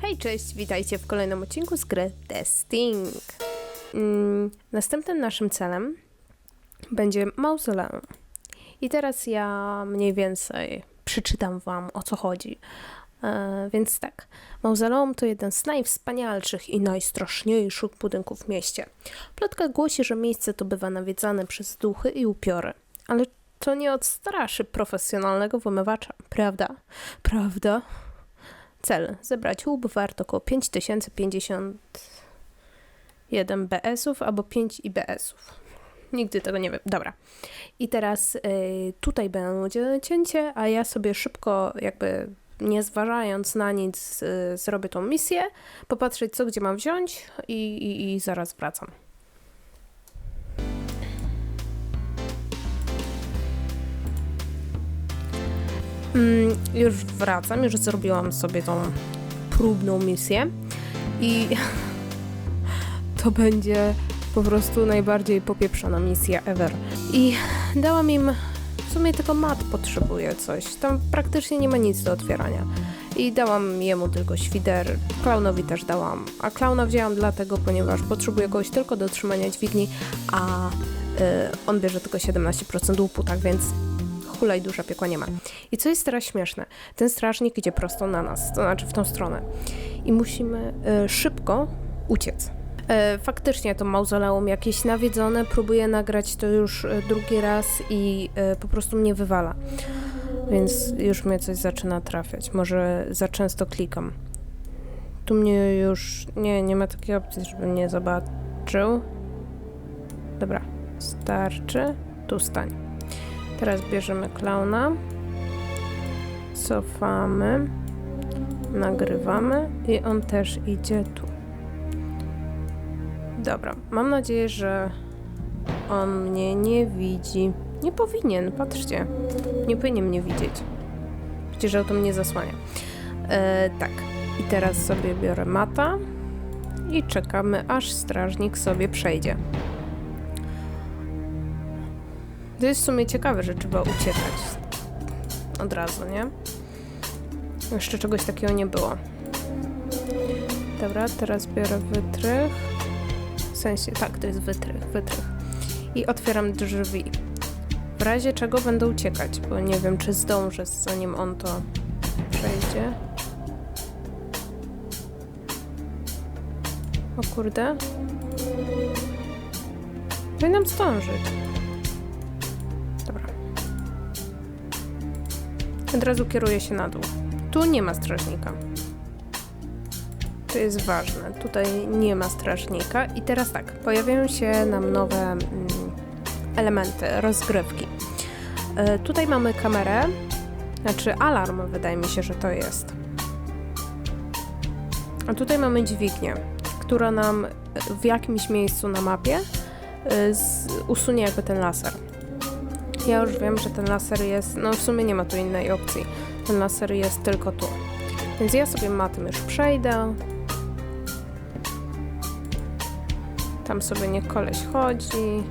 Hej, cześć, witajcie w kolejnym odcinku z gry Testing. Mm, następnym naszym celem będzie mauzoleum. I teraz ja mniej więcej przeczytam wam o co chodzi. E, więc tak, mauzoleum to jeden z najwspanialszych i najstraszniejszych budynków w mieście. Plotka głosi, że miejsce to bywa nawiedzane przez duchy i upiory. Ale to nie odstraszy profesjonalnego wymywacza, prawda? Prawda? Cel: zebrać łub wart około 5051 BS-ów albo 5 IBS-ów. Nigdy tego nie wiem. Dobra. I teraz y, tutaj będzie cięcie, a ja sobie szybko, jakby nie zważając na nic, y, zrobię tą misję, popatrzeć co gdzie mam wziąć i, i, i zaraz wracam. Mm, już wracam, już zrobiłam sobie tą próbną misję i to będzie po prostu najbardziej popieprzona misja ever. I dałam im, w sumie tylko mat potrzebuje coś, tam praktycznie nie ma nic do otwierania. I dałam jemu tylko świder, klaunowi też dałam, a klauna wzięłam dlatego, ponieważ potrzebuje kogoś tylko do trzymania dźwigni, a y, on bierze tylko 17% łupu, tak więc hulaj dusza piekła nie ma. I co jest teraz śmieszne, ten strażnik idzie prosto na nas, to znaczy w tą stronę. I musimy y, szybko uciec. E, faktycznie to mauzoleum jakieś nawiedzone, próbuję nagrać to już e, drugi raz i e, po prostu mnie wywala. Więc już mnie coś zaczyna trafiać. Może za często klikam. Tu mnie już... Nie, nie ma takiej opcji, żeby mnie zobaczył. Dobra, starczy. Tu stań. Teraz bierzemy klauna. Cofamy. Nagrywamy i on też idzie tu. Dobra, mam nadzieję, że on mnie nie widzi. Nie powinien, patrzcie. Nie powinien mnie widzieć. Przecież auto mnie zasłania. E, tak, i teraz sobie biorę mata i czekamy, aż strażnik sobie przejdzie. To jest w sumie ciekawe, że trzeba uciekać od razu, nie? Jeszcze czegoś takiego nie było. Dobra, teraz biorę wytrych. W sensie, tak, to jest wytrych, wytrych. I otwieram drzwi. W razie czego będę uciekać, bo nie wiem, czy zdążę, zanim on to przejdzie. O kurde. Powinnam zdążyć. Od razu kieruję się na dół. Tu nie ma strażnika. To jest ważne. Tutaj nie ma strażnika. I teraz tak, pojawiają się nam nowe mm, elementy rozgrywki. E, tutaj mamy kamerę, znaczy alarm, wydaje mi się, że to jest. A tutaj mamy dźwignię, która nam w jakimś miejscu na mapie e, z, usunie jakby ten laser. Ja już wiem, że ten laser jest, no w sumie nie ma tu innej opcji. Ten laser jest tylko tu. Więc ja sobie matem już przejdę. Tam sobie niech koleś chodzi.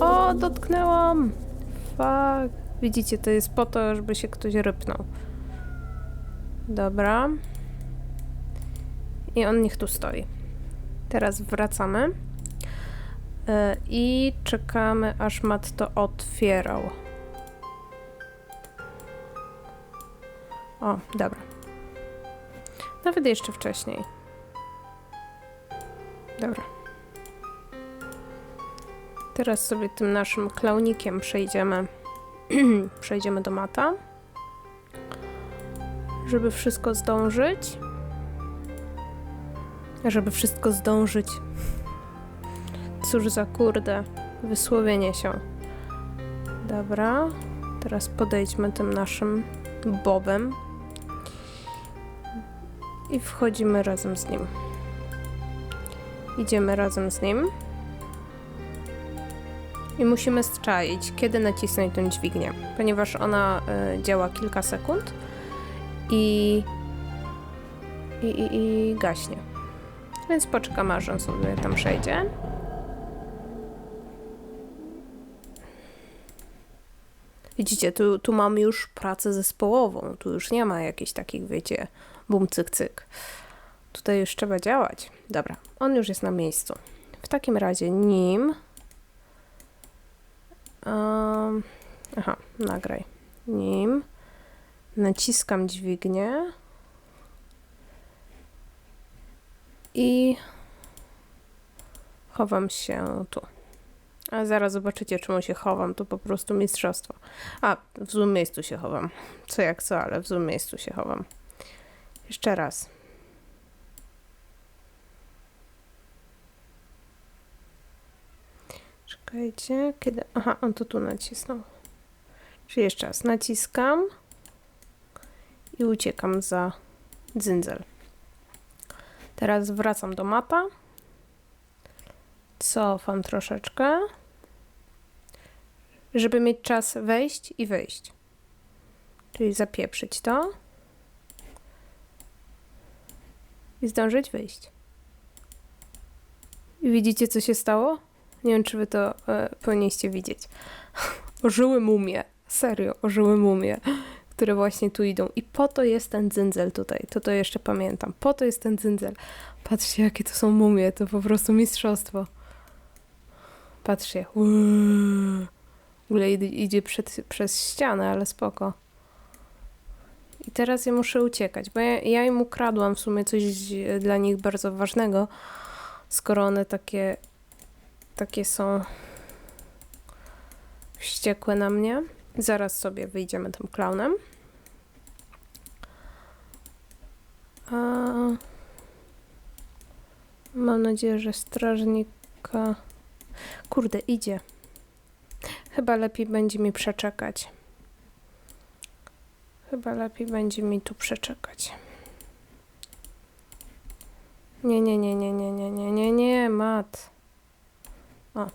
O, dotknęłam! Fuck. Widzicie, to jest po to, żeby się ktoś rypnął. Dobra. I on niech tu stoi. Teraz wracamy. Yy, I czekamy, aż Mat to otwierał. O, dobra. Nawet jeszcze wcześniej. Dobra. Teraz sobie tym naszym klaunikiem przejdziemy. przejdziemy do mata. Żeby wszystko zdążyć. Żeby wszystko zdążyć. Cóż za kurde. Wysłowienie się. Dobra. Teraz podejdźmy tym naszym bobem i wchodzimy razem z nim. Idziemy razem z nim. I musimy strzaić, kiedy nacisnąć tę dźwignię, ponieważ ona y, działa kilka sekund i, i, i, i gaśnie. Więc poczekamy, aż on sobie tam przejdzie. Widzicie, tu, tu mam już pracę zespołową. Tu już nie ma jakichś takich, wiecie, bum, cyk, cyk. Tutaj już trzeba działać. Dobra, on już jest na miejscu. W takim razie nim. Um, aha, nagraj. Nim naciskam dźwignię i chowam się tu. A zaraz zobaczycie, czemu się chowam. To po prostu mistrzostwo. A, w złym miejscu się chowam. Co jak co, ale w złym miejscu się chowam. Jeszcze raz. Czekajcie, kiedy... Aha, on to tu nacisnął. Czyli jeszcze raz naciskam i uciekam za dzyndzel. Teraz wracam do mata. Cofam troszeczkę, żeby mieć czas wejść i wyjść. Czyli zapieprzyć to i zdążyć wyjść. I widzicie, co się stało? Nie wiem, czy wy to e, powinniście widzieć. Ożyły mumie. Serio, ożyły mumie, które właśnie tu idą. I po to jest ten dzyndzel tutaj. To to jeszcze pamiętam. Po to jest ten dzyndzel. Patrzcie, jakie to są mumie. To po prostu mistrzostwo. Patrzcie. Uuu. W ogóle idzie, przed, przez ścianę, ale spoko. I teraz ja muszę uciekać, bo ja, ja im ukradłam w sumie coś dla nich bardzo ważnego, skoro one takie, takie są wściekłe na mnie. Zaraz sobie wyjdziemy tym klaunem. A... Mam nadzieję, że strażnika... Kurde, idzie. Chyba lepiej będzie mi przeczekać. Chyba lepiej będzie mi tu przeczekać. Nie, nie, nie, nie, nie, nie, nie, nie, nie, mat. O.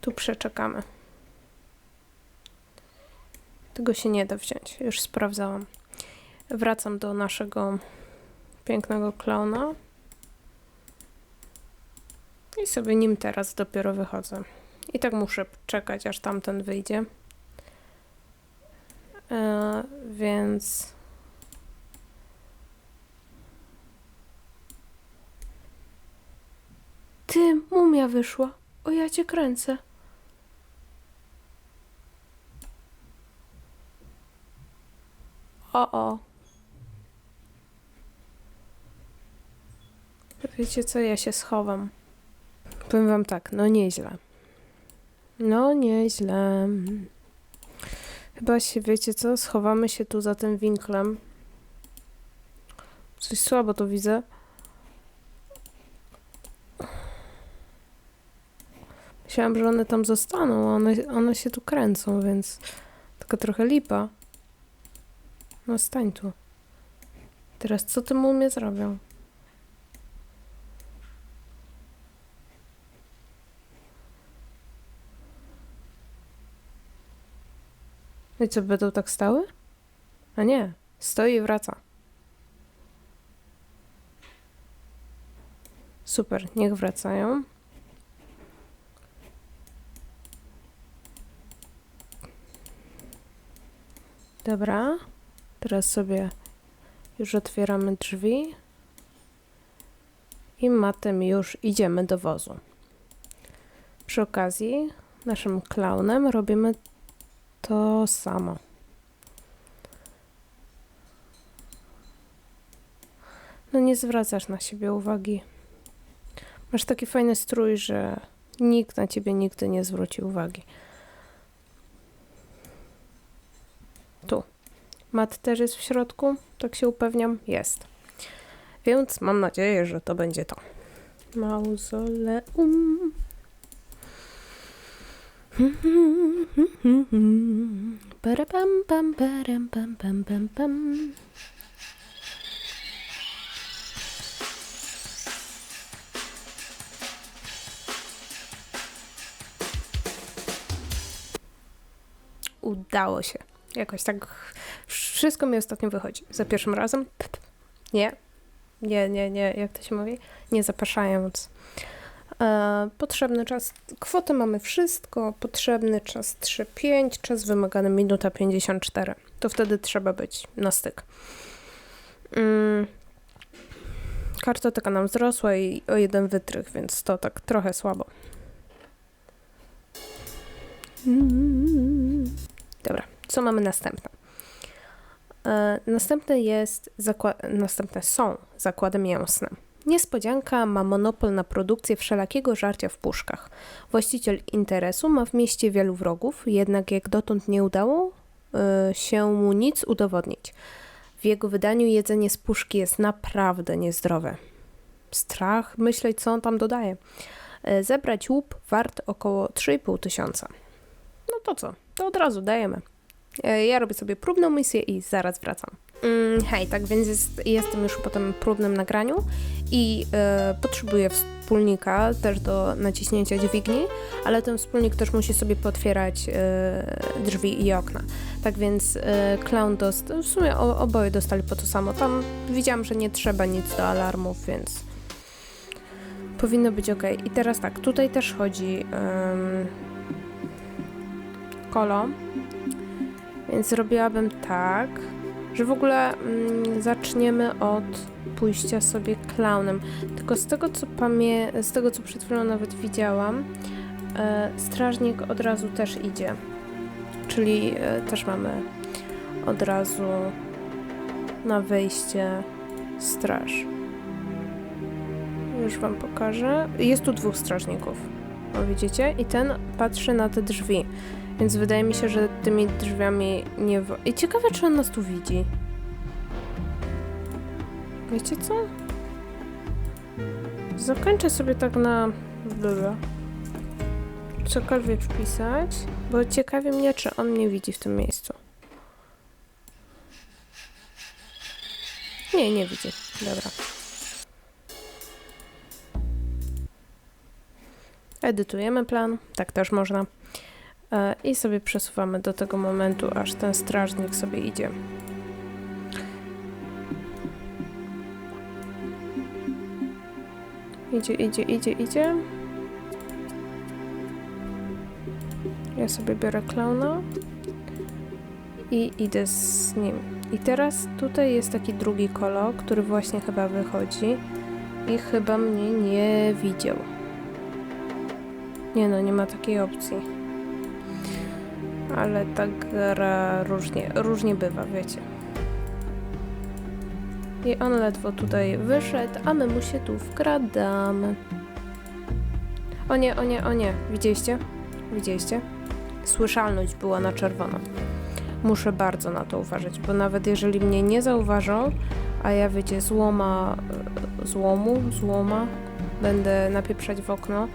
Tu przeczekamy. Tego się nie da wziąć. Już sprawdzałam. Wracam do naszego pięknego klauna. I sobie nim teraz dopiero wychodzę. I tak muszę czekać, aż tamten wyjdzie. E, więc. Ty, mumia wyszła. O, ja cię kręcę. O, o. Wiecie co, ja się schowam. Powiem wam tak, no nieźle. No nieźle. Chyba się, wiecie co, schowamy się tu za tym winklem. Coś słabo to widzę. Myślałam, że one tam zostaną, a one, one się tu kręcą, więc tylko trochę lipa. No stań tu. Teraz co ty mu mnie zrobią? I co, będą tak stały? A nie, stoi i wraca. Super, niech wracają. Dobra, teraz sobie już otwieramy drzwi i matem już idziemy do wozu. Przy okazji naszym klaunem robimy to samo. No nie zwracasz na siebie uwagi. Masz taki fajny strój, że nikt na ciebie nigdy nie zwróci uwagi. Tu. Mat też jest w środku, tak się upewniam. Jest. Więc mam nadzieję, że to będzie to. Mauzoleum. Udało się. Jakoś tak wszystko mi ostatnio wychodzi. Za pierwszym razem nie, nie, nie, nie, jak to się mówi? Nie zapraszając. E, potrzebny czas, kwotę mamy wszystko, potrzebny czas 3,5, czas wymagany minuta 54. To wtedy trzeba być na styk. Mm. Kartoteka nam wzrosła i o jeden wytrych, więc to tak trochę słabo. Dobra, co mamy następne? E, następne jest następne są zakłady mięsne. Niespodzianka ma monopol na produkcję wszelakiego żarcia w puszkach. Właściciel interesu ma w mieście wielu wrogów, jednak jak dotąd nie udało y, się mu nic udowodnić. W jego wydaniu jedzenie z puszki jest naprawdę niezdrowe. Strach myśleć, co on tam dodaje. Y, zebrać łup wart około 3,5 tysiąca. No to co? To od razu dajemy. Y, ja robię sobie próbną misję i zaraz wracam. Mm, hej, tak więc jest, jestem już po tym próbnym nagraniu i e, potrzebuję wspólnika też do naciśnięcia dźwigni, ale ten wspólnik też musi sobie potwierać e, drzwi i okna. Tak więc e, clown w sumie oboje dostali po to samo. Tam widziałam, że nie trzeba nic do alarmów, więc powinno być ok. I teraz tak, tutaj też chodzi um, kolo, więc zrobiłabym tak że w ogóle mm, zaczniemy od pójścia sobie klaunem. Tylko z tego co pamię z tego co przed chwilą nawet widziałam, e, strażnik od razu też idzie. Czyli e, też mamy od razu na wejście straż. Już wam pokażę. Jest tu dwóch strażników. O, widzicie? I ten patrzy na te drzwi. Więc wydaje mi się, że tymi drzwiami nie... I ciekawe, czy on nas tu widzi. Wiecie co? Zakończę sobie tak na... Blablabla. Cokolwiek wpisać, bo ciekawi mnie, czy on mnie widzi w tym miejscu. Nie, nie widzi. Dobra. Edytujemy plan. Tak też można. E, I sobie przesuwamy do tego momentu, aż ten strażnik sobie idzie. Idzie, idzie, idzie, idzie. Ja sobie biorę klauna i idę z nim. I teraz tutaj jest taki drugi kolo, który właśnie chyba wychodzi i chyba mnie nie widział. Nie no, nie ma takiej opcji ale ta gra różnie, różnie bywa, wiecie. I on ledwo tutaj wyszedł, a my mu się tu wkradamy. O nie, o nie, o nie. Widzieliście? Widzieliście? Słyszalność była na czerwono. Muszę bardzo na to uważać, bo nawet jeżeli mnie nie zauważą, a ja wiecie, złoma, e, złomu, złoma, będę napieprzać w okno,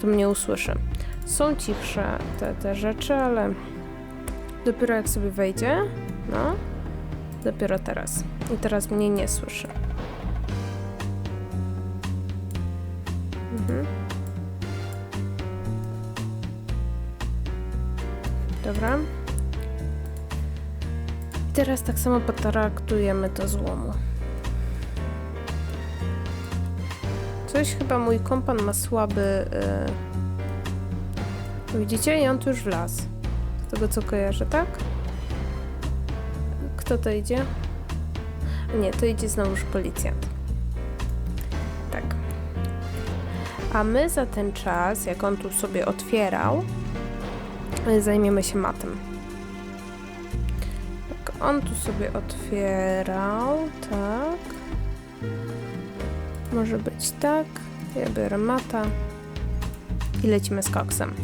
to mnie usłyszy. Są cichsze te, te rzeczy, ale Dopiero jak sobie wejdzie, no, dopiero teraz. I teraz mnie nie słyszy. Mhm. Dobra. I teraz tak samo potraktujemy to złomu. Coś chyba mój kompan ma słaby... Yy... Widzicie? I on tu już wlazł tego co kojarzę, tak? Kto to idzie? Nie, to idzie znowuż policjant. Tak. A my za ten czas, jak on tu sobie otwierał, zajmiemy się matem. Tak, on tu sobie otwierał, tak. Może być tak. Ja biorę mata i lecimy z koksem.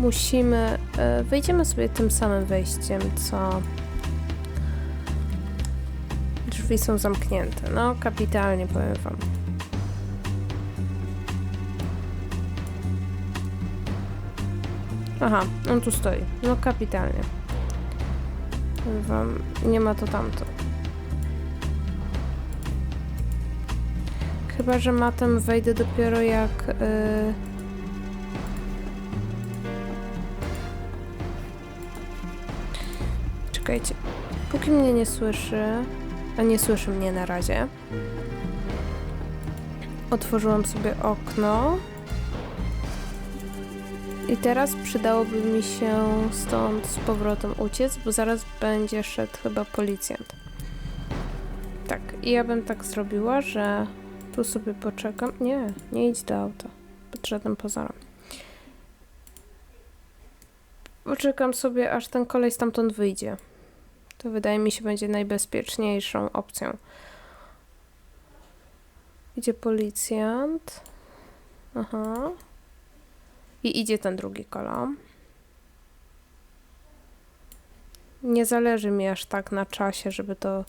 Musimy... E, wejdziemy sobie tym samym wejściem, co... Drzwi są zamknięte. No, kapitalnie powiem wam. Aha, on tu stoi. No, kapitalnie. Powiem wam, nie ma to tamto. Chyba, że matem wejdę dopiero jak... Yy Czekajcie. Póki mnie nie słyszy, A nie słyszy mnie na razie. Otworzyłam sobie okno. I teraz przydałoby mi się stąd z powrotem uciec, bo zaraz będzie szedł chyba policjant. Tak, i ja bym tak zrobiła, że tu sobie poczekam. Nie, nie idź do auta. Pod żadnym pozorem. Poczekam sobie, aż ten kolej stamtąd wyjdzie. To wydaje mi się będzie najbezpieczniejszą opcją. Idzie policjant. Aha. I idzie ten drugi kolom. Nie zależy mi aż tak na czasie, żeby to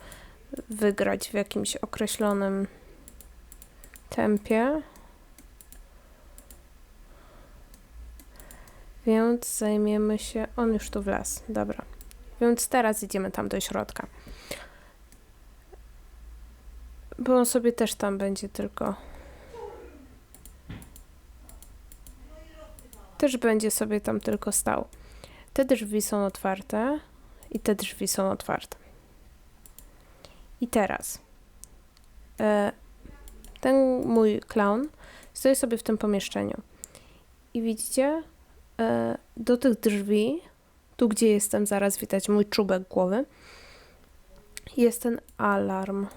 wygrać w jakimś określonym tempie. Więc zajmiemy się. On już tu wlazł. Dobra. Więc teraz idziemy tam do środka. Bo on sobie też tam będzie tylko. Też będzie sobie tam tylko stał. Te drzwi są otwarte i te drzwi są otwarte. I teraz e, ten mój clown stoi sobie w tym pomieszczeniu. I widzicie, e, do tych drzwi, tu gdzie jestem, zaraz widać mój czubek głowy, jest ten alarm.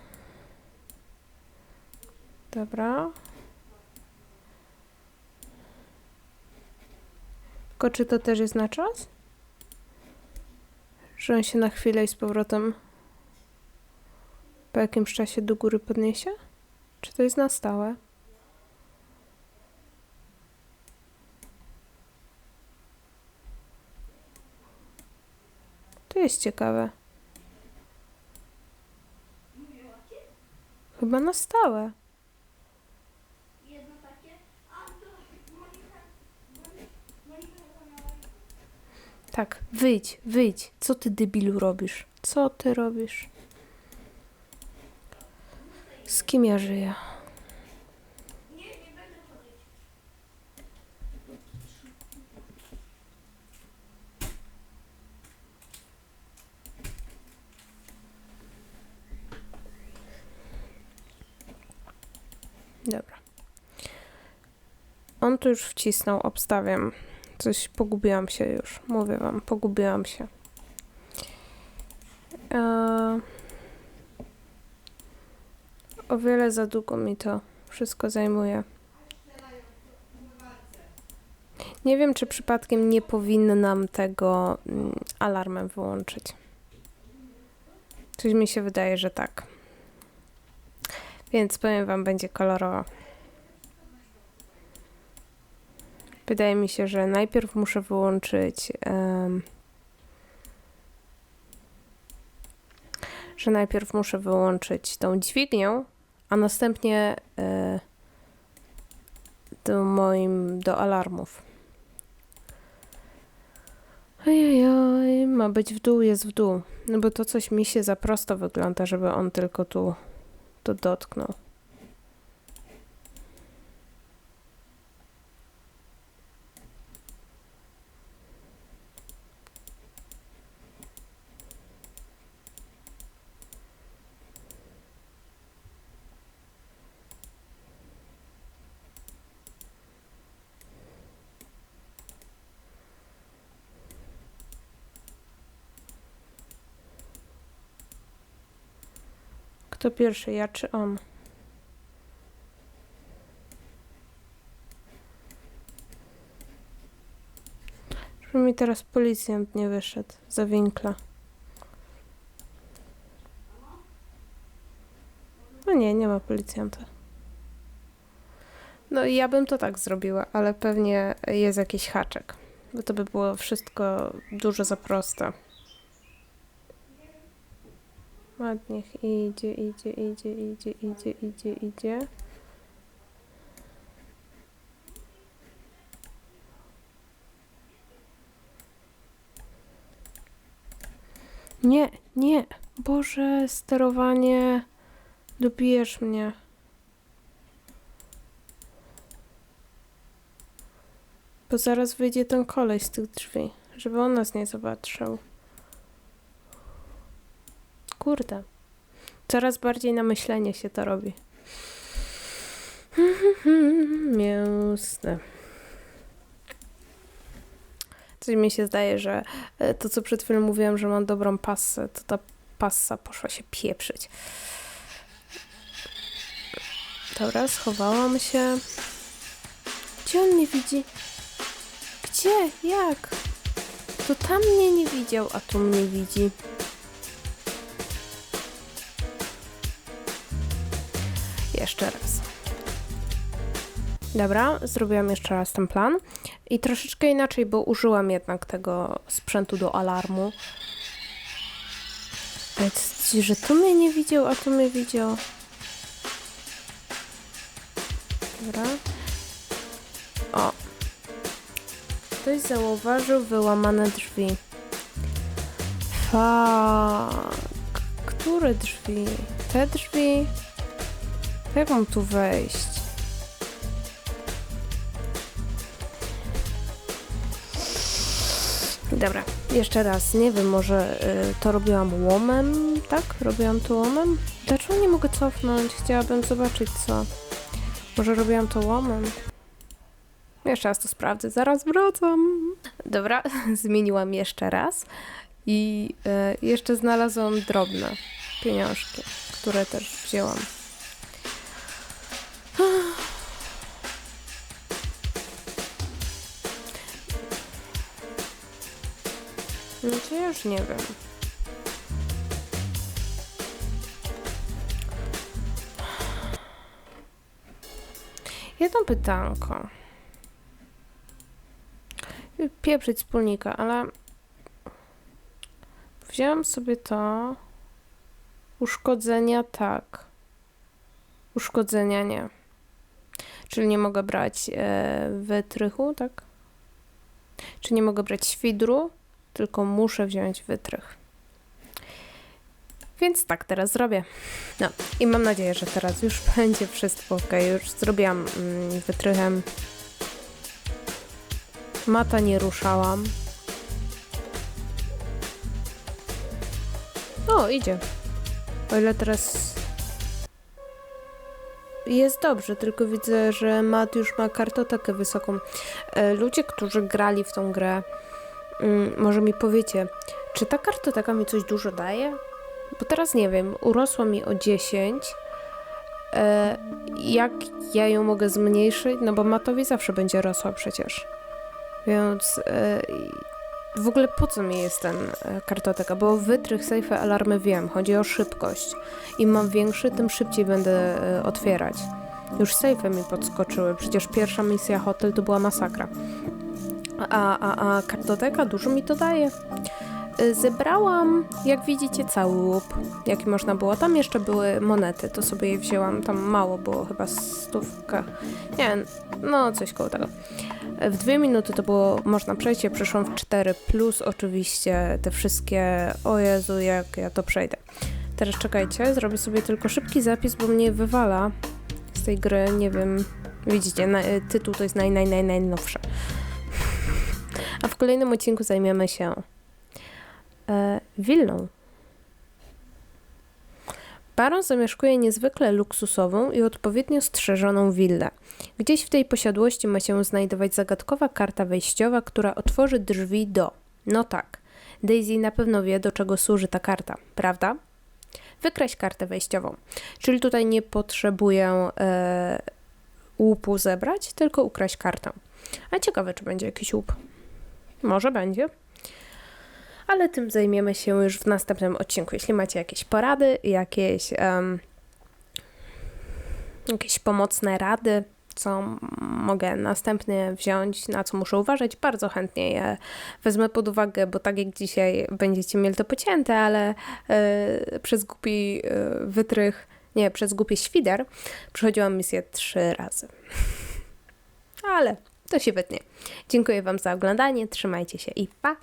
Dobra. Tylko czy to też jest na czas? Że on się na chwilę i z powrotem po jakimś czasie do góry podniesie? Czy to jest na stałe? Jest ciekawe. Chyba na stałe. Tak, wyjdź, wyjdź. Co ty debilu robisz? Co ty robisz? Z kim ja żyję? Nie, nie będę chodzić. Dobra. On tu już wcisnął, obstawiam. Coś pogubiłam się już, mówię wam, pogubiłam się. Eee, o wiele za długo mi to wszystko zajmuje. Nie wiem, czy przypadkiem nie powinnam tego mm, alarmem wyłączyć. Coś mi się wydaje, że tak. Więc powiem wam, będzie kolorowo. Wydaje mi się, że najpierw muszę wyłączyć. em, że najpierw muszę wyłączyć tą dźwignię, a następnie e, do moim do alarmów. Ojej, ma być w dół, jest w dół. No bo to coś mi się za prosto wygląda, żeby on tylko tu to dotknął. Kto pierwszy, ja czy on? Żeby mi teraz policjant nie wyszedł za winkla. No nie, nie ma policjanta. No i ja bym to tak zrobiła, ale pewnie jest jakiś haczek, bo to by było wszystko dużo za proste. Mat niech idzie, idzie, idzie, idzie, idzie, idzie, idzie. Nie, nie. Boże, sterowanie. Dobijesz mnie. Bo zaraz wyjdzie ten kolej z tych drzwi, żeby on nas nie zobaczył. Kurde. Coraz bardziej na myślenie się to robi. Mięsne. Coś mi się zdaje, że e, to, co przed chwilą mówiłam, że mam dobrą passę, to ta passa poszła się pieprzyć. Dobra, schowałam się. Gdzie on mnie widzi? Gdzie? Jak? To tam mnie nie widział, a tu mnie widzi. Jeszcze raz. Dobra, zrobiłam jeszcze raz ten plan. I troszeczkę inaczej, bo użyłam jednak tego sprzętu do alarmu. Co ci, że tu mnie nie widział, a tu mnie widział. Dobra. O. Ktoś zauważył wyłamane drzwi. Fuck. Które drzwi? Te drzwi? Jak mam tu wejść? Dobra, jeszcze raz. Nie wiem, może y, to robiłam łomem, tak? Robiłam to łomem? Dlaczego nie mogę cofnąć? Chciałabym zobaczyć, co. Może robiłam to łomem? Jeszcze raz to sprawdzę, zaraz wracam. Dobra, zmieniłam jeszcze raz i y, jeszcze znalazłam drobne pieniążki, które też wzięłam. No to już nie wiem. Jedno pytanko. Pieprzyć wspólnika, ale wzięłam sobie to. Uszkodzenia tak. Uszkodzenia nie. Czyli nie mogę brać e, wytrychu, tak? Czy nie mogę brać świdru? tylko muszę wziąć wytrych. Więc tak teraz zrobię. No i mam nadzieję, że teraz już będzie wszystko ok. Już zrobiłam mm, wytrychem. Mata nie ruszałam. O, idzie. O ile teraz jest dobrze, tylko widzę, że Mat już ma kartotekę wysoką. E, Ludzie, którzy grali w tą grę, Mm, może mi powiecie, czy ta kartoteka mi coś dużo daje? Bo teraz nie wiem, urosła mi o 10. E, jak ja ją mogę zmniejszyć? No bo matowi zawsze będzie rosła przecież. Więc e, w ogóle po co mi jest ten e, kartoteka? Bo wytrych, safe, alarmy wiem. Chodzi o szybkość. Im mam większy, tym szybciej będę e, otwierać. Już safe mi podskoczyły. Przecież pierwsza misja hotel to była masakra. A, a, a kartoteka dużo mi to daje. Y, Zebrałam, jak widzicie, cały łup, jaki można było. Tam jeszcze były monety, to sobie je wzięłam. Tam mało było, chyba stówka. Nie no coś koło tego. W dwie minuty to było można przejść, ja przeszłam w cztery, plus oczywiście te wszystkie, o Jezu, jak ja to przejdę. Teraz czekajcie, zrobię sobie tylko szybki zapis, bo mnie wywala z tej gry, nie wiem, widzicie, na, tytuł to jest naj, naj, naj, najnowszy. A w kolejnym odcinku zajmiemy się willą. Baron zamieszkuje niezwykle luksusową i odpowiednio strzeżoną willę. Gdzieś w tej posiadłości ma się znajdować zagadkowa karta wejściowa, która otworzy drzwi do. No tak, Daisy na pewno wie, do czego służy ta karta, prawda? Wykreś kartę wejściową. Czyli tutaj nie potrzebuję e, łupu zebrać, tylko ukraść kartę. A ciekawe, czy będzie jakiś łup. Może będzie. Ale tym zajmiemy się już w następnym odcinku. Jeśli macie jakieś porady, jakieś, um, jakieś pomocne rady, co mogę następnie wziąć, na co muszę uważać, bardzo chętnie je wezmę pod uwagę, bo tak jak dzisiaj będziecie mieli to pocięte, ale y, przez głupi y, wytrych, nie, przez głupi świder przechodziłam misję trzy razy. ale to się wytnie. Dziękuję Wam za oglądanie, trzymajcie się i pa!